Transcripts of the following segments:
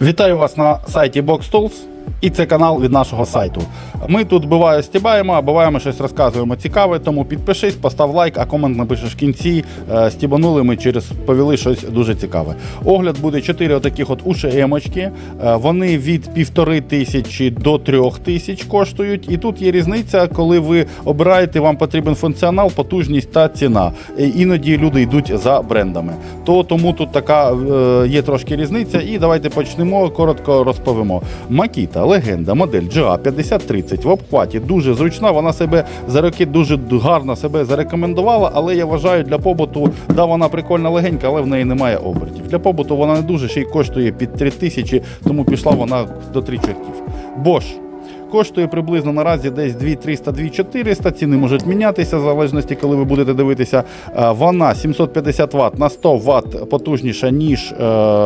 Вітаю вас на сайті Box Tools. І це канал від нашого сайту. Ми тут буває стібаємо, а буває ми щось розказуємо цікаве. Тому підпишись, постав лайк, а комент напишеш в кінці. Е, Стібанули ми через повіли щось дуже цікаве. Огляд буде 4 отаких от ушемочки. Е, Вони від півтори тисячі до трьох тисяч коштують. І тут є різниця, коли ви обираєте, вам потрібен функціонал, потужність та ціна. Е, Іноді люди йдуть за брендами. То тому тут така є трошки різниця. І давайте почнемо коротко розповімо. Макіта, легенда, модель GA 5030 в обхваті дуже зручна. Вона себе за роки дуже гарно себе зарекомендувала, але я вважаю для побуту, да, вона прикольна легенька, але в неї немає обертів. Для побуту вона не дуже ще й коштує під 3000, тому пішла вона до 3 чортів. Bosch. Коштує приблизно наразі десь 2300-2400, ціни можуть мінятися в залежності, коли ви будете дивитися. Е, Вона 750 Вт на 100 Вт потужніша, ніж е,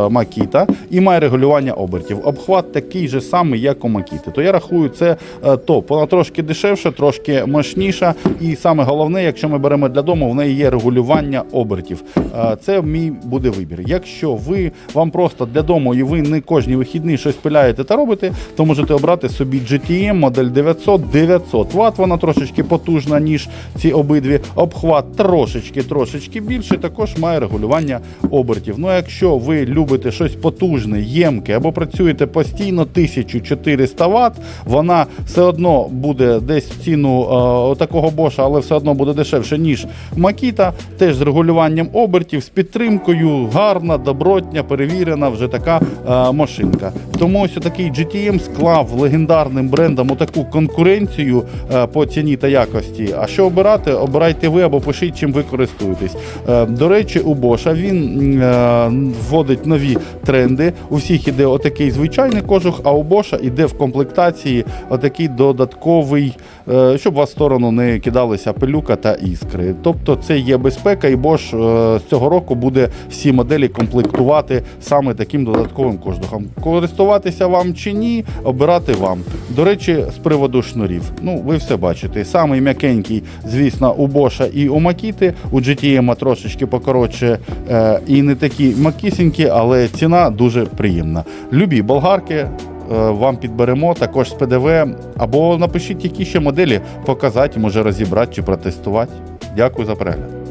Макіта, і має регулювання обертів. Обхват такий же самий, як у Макіти. То я рахую, це е, топ. Вона трошки дешевша, трошки мощніша. І саме головне, якщо ми беремо для дому, в неї є регулювання обертів. Е, Це мій буде вибір. Якщо ви вам просто для дому і ви не кожні вихідні щось пиляєте та робите, то можете обрати собі GTM модель 900 900 Вт. Вона трошечки потужна, ніж ці обидві. Обхват трошечки трошечки більше. Також має регулювання обертів. Ну, якщо ви любите щось потужне, ємке або працюєте постійно 1400 Вт, вона все одно буде десь в ціну е, такого боша, але все одно буде дешевше, ніж Макіта. Теж з регулюванням обертів, з підтримкою, гарна, добротня, перевірена, вже така е, машинка. Тому ось такий GTM склав легендарним брендам таку конкуренцію е, по ціні та якості. А що обирати? Обирайте ви або пишіть, чим ви користуєтесь. Е, До речі, у Боша він е, вводить нові тренди. У всіх іде отакий звичайний кожух, а у Боша іде в комплектації отакий додатковий, щоб у вас в сторону не кидалися пилюка та іскри. Тобто це є безпека, і е, з цього року буде всі моделі комплектувати саме таким додатковим кожухом. Користуватися вам чи ні, обирати вам. До речі, з приводу шнурів. Ну, ви все бачите. Самий м'якенький, звісно, у Боша і у Макіти. У GTM трошечки покоротше е, і не такі макісінькі, але ціна дуже приємна. Любі болгарки. е, Вам підберемо також з ПДВ, або напишіть, які ще моделі показати, може розібрати чи протестувати. Дякую за перегляд.